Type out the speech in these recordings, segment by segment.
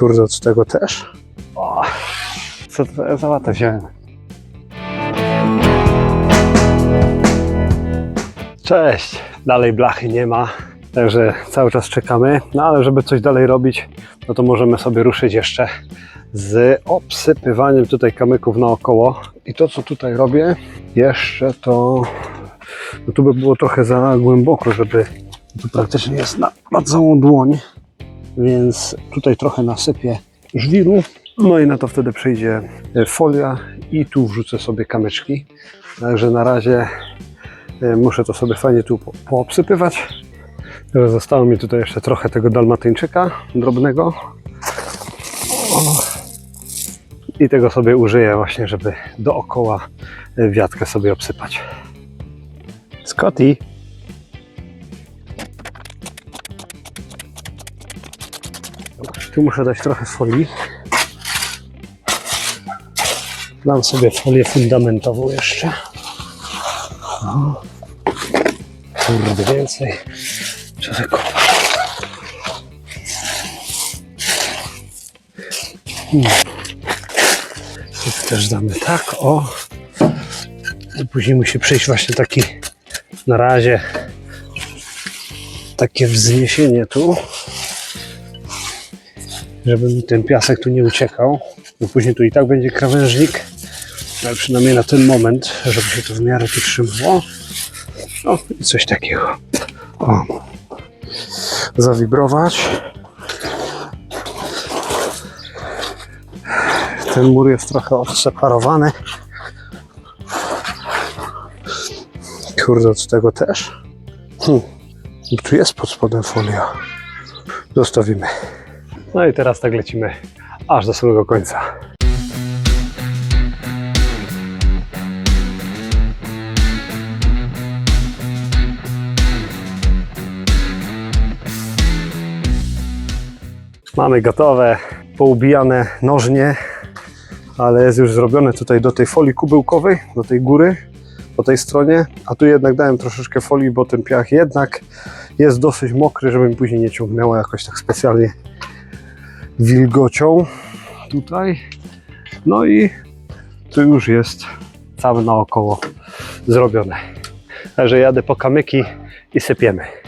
Kurde, od tego też? O, co to za łatę wziąłem? Cześć! Dalej blachy nie ma, także cały czas czekamy. No ale żeby coś dalej robić, no to możemy sobie ruszyć jeszcze z obsypywaniem tutaj kamyków naokoło. I to, co tutaj robię, jeszcze to... No tu by było trochę za głęboko, żeby... Tu praktycznie jest na, na całą dłoń, więc tutaj trochę nasypię żwiru. No i na to wtedy przyjdzie folia i tu wrzucę sobie kamyczki. Także na razie e, muszę to sobie fajnie tu po- poobsypywać. Zostało mi tutaj jeszcze trochę tego dalmatyńczyka drobnego. I tego sobie użyję właśnie, żeby dookoła e, wiatkę sobie obsypać. Scotty! Tu muszę dać trochę folii. Dam sobie folię fundamentową jeszcze. O. Kurde, więcej. Trzeba kopać. Hmm. Tu też damy tak, o. I później musi przyjść właśnie taki na razie takie wzniesienie tu żeby ten piasek tu nie uciekał, bo później tu i tak będzie krawężnik, ale przynajmniej na ten moment, żeby się to w miarę tu trzymało. O, i coś takiego. O. Zawibrować. Ten mur jest trochę odseparowany. Kurde, od tego też. Hm. Tu jest pod spodem folia. Zostawimy. No i teraz tak lecimy aż do samego końca. Mamy gotowe, poubijane nożnie, ale jest już zrobione tutaj do tej folii kubełkowej, do tej góry, po tej stronie, a tu jednak dałem troszeczkę folii, bo ten piach jednak jest dosyć mokry, żeby mi później nie ciągnęło jakoś tak specjalnie wilgocią tutaj. No i tu już jest całe naokoło zrobione. Także jadę po kamyki i sypiemy.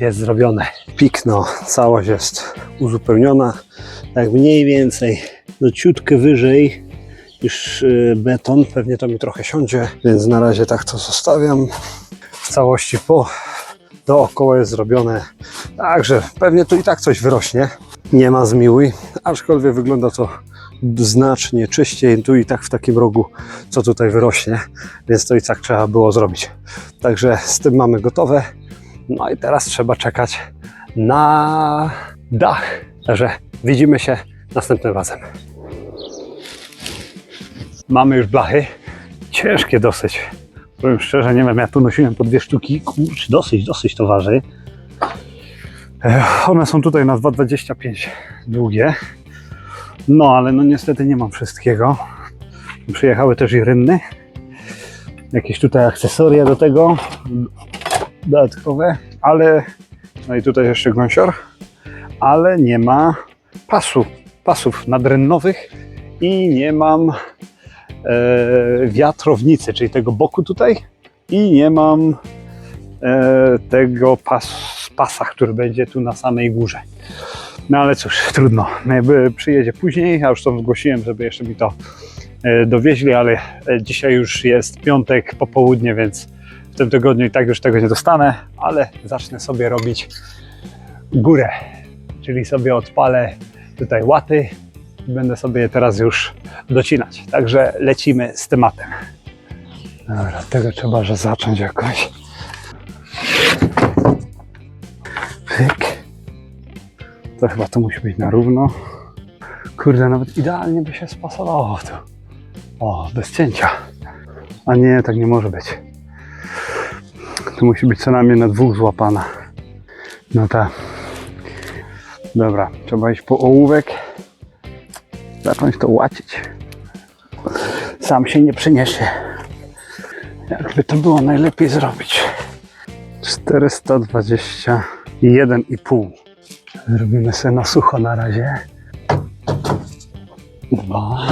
Jest zrobione. Pikno, całość jest uzupełniona. Tak mniej więcej no ciutkę wyżej niż y, beton. Pewnie to mi trochę siądzie, więc na razie tak to zostawiam. W całości po dookoła jest zrobione. Także pewnie tu i tak coś wyrośnie. Nie ma zmiłuj, aczkolwiek wygląda to znacznie czyściej. Tu i tak w takim rogu, co tutaj wyrośnie, więc to i tak trzeba było zrobić. Także z tym mamy gotowe. No i teraz trzeba czekać na dach. Także widzimy się następnym razem. Mamy już blachy. Ciężkie dosyć. Powiem szczerze, nie wiem, ja tu nosiłem po dwie sztuki. Kurczę, dosyć, dosyć to waży. One są tutaj na 2,25 długie. No, ale no niestety nie mam wszystkiego. Przyjechały też i rynny. Jakieś tutaj akcesoria do tego dodatkowe, ale no i tutaj jeszcze gąsior, ale nie ma pasu, pasów nadrennowych i nie mam e, wiatrownicy, czyli tego boku tutaj i nie mam e, tego pas, pasa, który będzie tu na samej górze. No ale cóż, trudno. Przyjedzie później, ja już to zgłosiłem, żeby jeszcze mi to e, dowieźli, ale e, dzisiaj już jest piątek, popołudnie, więc w tym tygodniu i tak już tego nie dostanę, ale zacznę sobie robić górę, czyli sobie odpalę tutaj łaty i będę sobie je teraz już docinać. Także lecimy z tematem. Dobra, tego trzeba, że zacząć jakoś. Pyk. To chyba to musi być na równo. Kurde, nawet idealnie by się spasowało to. O, bez cięcia. A nie, tak nie może być. To musi być co najmniej na dwóch złapana. No tak. Dobra, trzeba iść po ołówek. Zacząć to łacić. Sam się nie przyniesie. Jakby to było najlepiej zrobić. 421,5. Zrobimy sobie na sucho na razie. Dwa.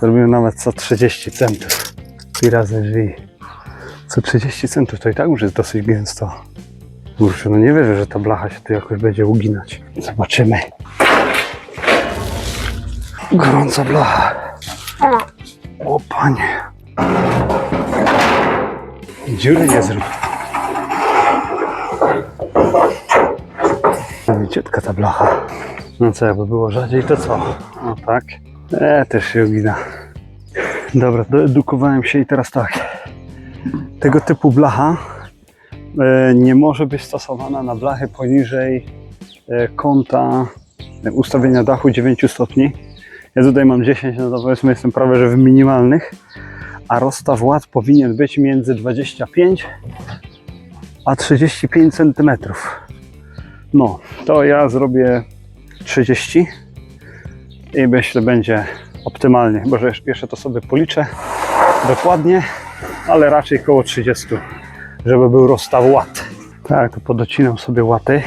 Zrobimy nawet co 30 centów. I razy drzwi. Co 30 centów to i tak już jest dosyć gęsto. Kurczę, no nie wierzę, że ta blacha się tu jakoś będzie uginać. Zobaczymy. Gorąca blacha. O panie. Dziury nie zrób. Mięciutka ta blacha. No co, jakby było rzadziej, to co? No tak. E, też się ugina. Dobra, doedukowałem się i teraz tak. Tego typu blacha e, nie może być stosowana na blachy poniżej e, kąta e, ustawienia dachu 9 stopni. Ja tutaj mam 10, no to powiedzmy jestem prawie że w minimalnych, a rozstaw ład powinien być między 25 a 35 cm. No, to ja zrobię 30 i myślę będzie optymalnie, chyba że jeszcze to sobie policzę dokładnie, ale raczej koło 30, żeby był rozstaw łat. Tak, to podocinam sobie łaty.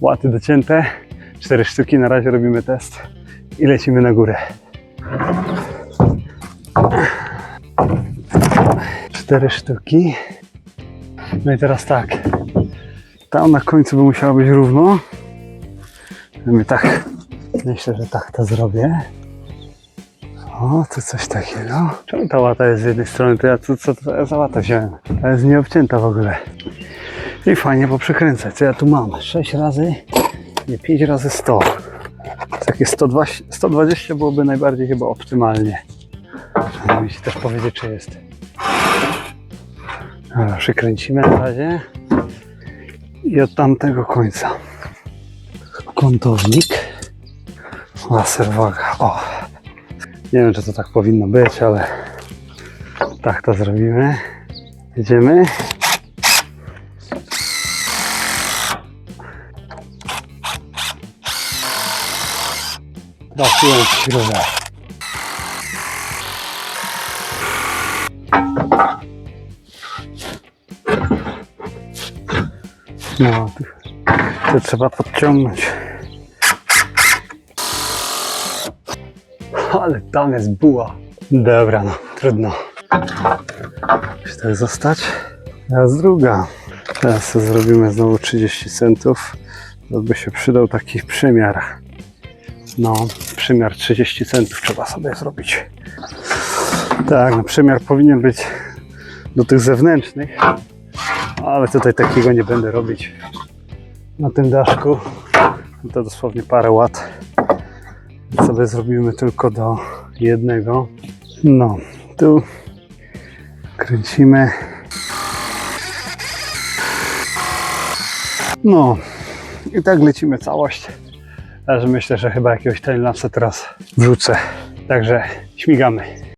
Łaty docięte, cztery sztuki, na razie robimy test i lecimy na górę. Cztery sztuki. No i teraz tak. Tam na końcu by musiało być równo. My tak, myślę, że tak to zrobię. O, to coś takiego. Czemu ta łata jest z jednej strony? To ja co, co to ja za łata wziąłem? Ta jest nieobcięta w ogóle. I fajnie poprzykręcać. Co ja tu mam? 6 razy, nie 5 razy 100. Takie 120, 120 byłoby najbardziej chyba optymalnie. Mi się też powiedzieć, czy jest. Przykręcimy na razie. I od tamtego końca. Kątownik. Laser waga. O. Nie wiem, czy to tak powinno być, ale tak to zrobimy. Jedziemy. Trafiłem w No, tu trzeba podciągnąć. Ale tam jest buła. Dobra, no, trudno. Musi tak zostać. Teraz druga. Teraz zrobimy znowu 30 centów. To by się przydał taki przymiar. No, przymiar 30 centów trzeba sobie zrobić. Tak, no, przymiar powinien być do tych zewnętrznych, ale tutaj takiego nie będę robić na tym daszku. To dosłownie parę łat. Sobie zrobimy tylko do jednego. No, tu kręcimy. No, i tak lecimy całość. Także myślę, że chyba jakiegoś timelapsa teraz wrzucę. Także śmigamy.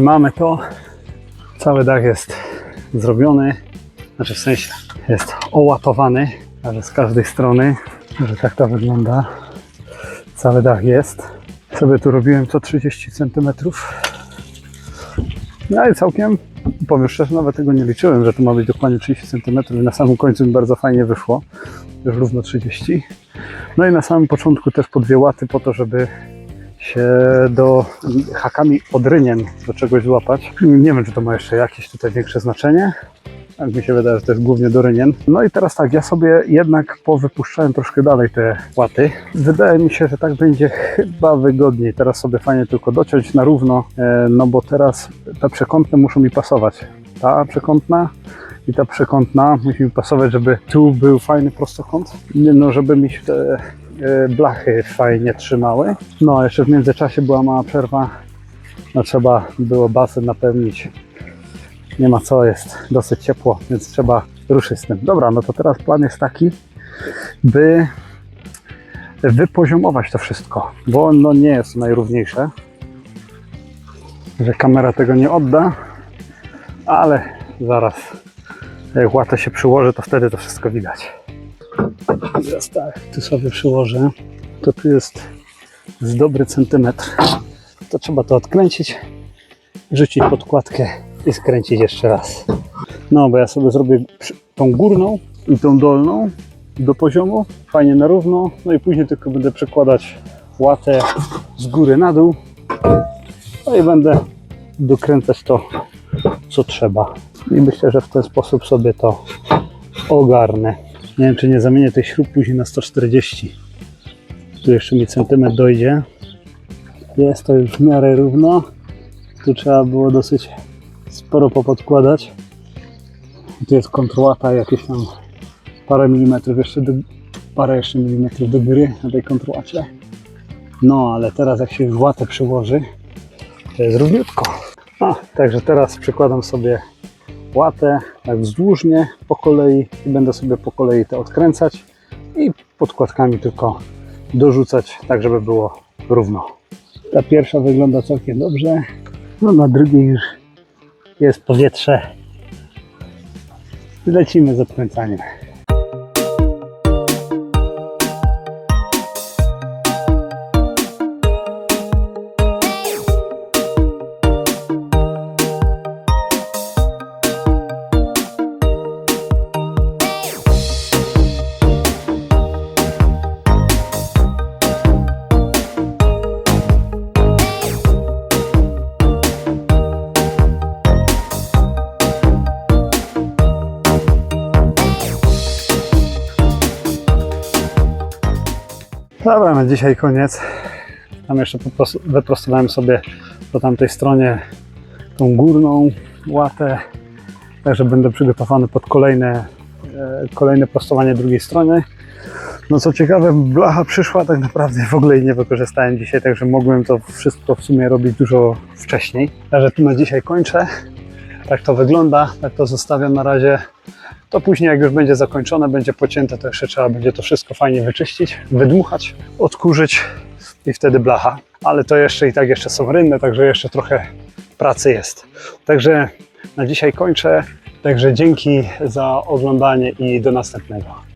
Mamy to. Cały dach jest zrobiony. Znaczy w sensie jest ołatowany, ale z każdej strony, że tak to wygląda. Cały dach jest. Sobie tu robiłem co 30 cm. No i całkiem, powiem szczerze, nawet tego nie liczyłem, że to ma być dokładnie 30 cm. Na samym końcu mi bardzo fajnie wyszło. Już równo 30. No i na samym początku też po dwie łaty po to, żeby się do hakami od rynien do czegoś złapać. Nie wiem, czy to ma jeszcze jakieś tutaj większe znaczenie. Tak mi się wydaje, że to jest głównie do rynien. No i teraz tak, ja sobie jednak powypuszczałem troszkę dalej te łaty. Wydaje mi się, że tak będzie chyba wygodniej. Teraz sobie fajnie tylko dociąć na równo, e, no bo teraz te przekątne muszą mi pasować. Ta przekątna i ta przekątna musi mi pasować, żeby tu był fajny prostokąt, no żeby mi się te blachy fajnie trzymały. No jeszcze w międzyczasie była mała przerwa, no trzeba było basen napełnić. Nie ma co, jest dosyć ciepło, więc trzeba ruszyć z tym. Dobra, no to teraz plan jest taki, by wypoziomować to wszystko, bo no nie jest najrówniejsze, że kamera tego nie odda, ale zaraz jak łatę się przyłoży, to wtedy to wszystko widać. Teraz tak, tu sobie przyłożę, to tu jest z dobry centymetr, to trzeba to odkręcić, rzucić podkładkę i skręcić jeszcze raz. No, bo ja sobie zrobię tą górną i tą dolną do poziomu, fajnie na równo, no i później tylko będę przekładać łatę z góry na dół, no i będę dokręcać to, co trzeba. I myślę, że w ten sposób sobie to ogarnę. Nie wiem, czy nie zamienię tych śrub później na 140. Tu jeszcze mi centymetr dojdzie. Jest to już w miarę równo. Tu trzeba było dosyć sporo popodkładać. Tu jest kontrłata jakieś tam parę milimetrów jeszcze do, parę jeszcze milimetrów do góry na tej kontrłacie. No, ale teraz jak się już łatę przyłoży, to jest równiutko. A, także teraz przykładam sobie łatę tak wzdłużnie po kolei i będę sobie po kolei to odkręcać i podkładkami tylko dorzucać, tak żeby było równo. Ta pierwsza wygląda całkiem dobrze, no na drugiej już jest powietrze. Lecimy z odkręcaniem. Dobra, na dzisiaj koniec. Tam jeszcze wyprostowałem sobie po tamtej stronie tą górną łatę, także będę przygotowany pod kolejne, e, kolejne prostowanie drugiej strony. No co ciekawe, blacha przyszła tak naprawdę w ogóle nie wykorzystałem dzisiaj, także mogłem to wszystko w sumie robić dużo wcześniej. Także tu na dzisiaj kończę. Tak to wygląda, tak to zostawiam na razie. To później jak już będzie zakończone, będzie pocięte, to jeszcze trzeba będzie to wszystko fajnie wyczyścić, wydmuchać, odkurzyć i wtedy blacha. Ale to jeszcze i tak jeszcze są rynne, także jeszcze trochę pracy jest. Także na dzisiaj kończę. Także dzięki za oglądanie i do następnego.